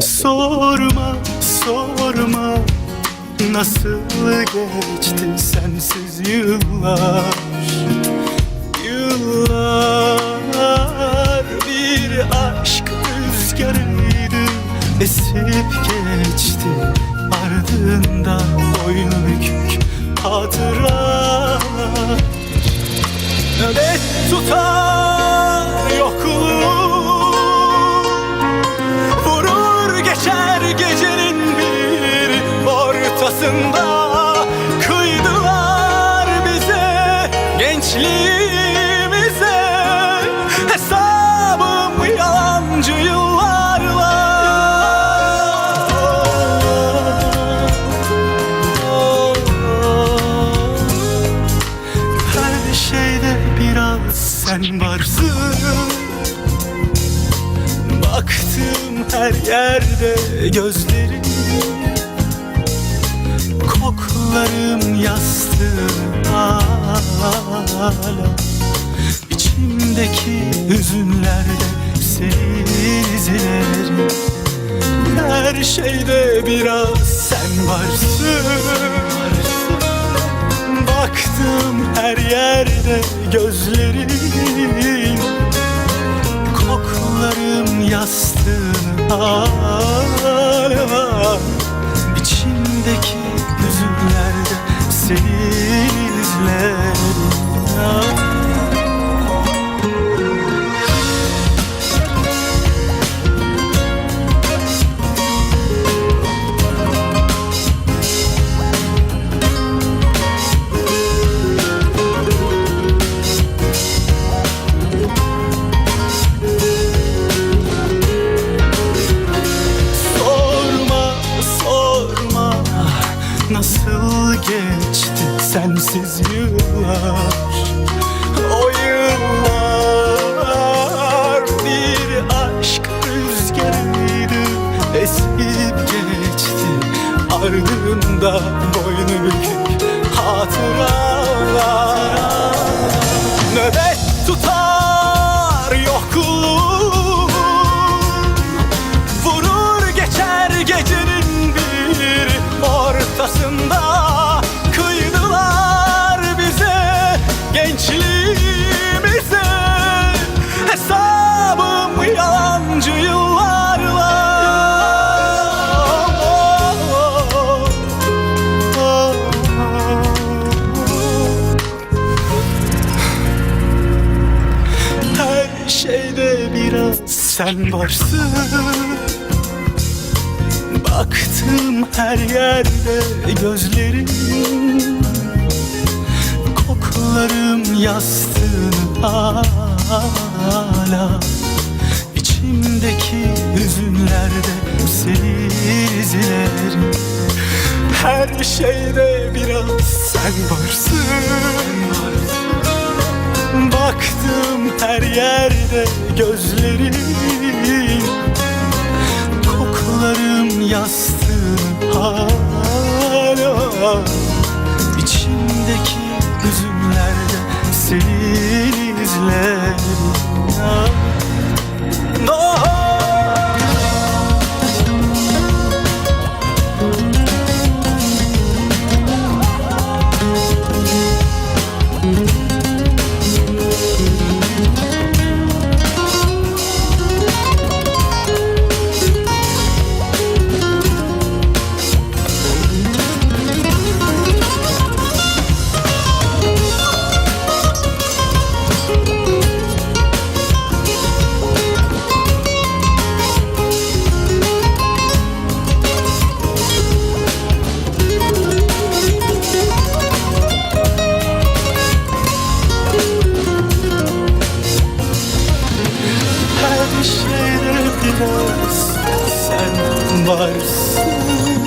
Sorma sorma Nasıl geçti sensiz yıllar? Yıllar bir aşk rüzgarıydı Esip geçti. Ardında boynu bükük hatıralar. Nöbet tutar ortasında Kıydılar bize gençliğimize. Hesabım yalancı yıllarla. Her şeyde biraz sen varsın. Baktım her yerde gözlerin Koklarım yastığın hala. İçimdeki hüzünlerde senin izlerin Her şeyde biraz sen varsın. Baktım her yerde gözlerin. Koklarım yastığın hala. İçimdeki senin sensiz yıllar. O yıllar bir aşk rüzgarıydı Esip geçti. Ardında boynu bükük hatıralar. Nöbet şeyde biraz. Sen varsın. Baktım her yerde gözlerin. Koklarım yastığın hala. İçimdeki hüzünlerde senin izlerin Her şeyde biraz sen varsın Baktım her yerde gözlerin Koklarım yastığın hala. İçimdeki Şeyde biraz sen varsın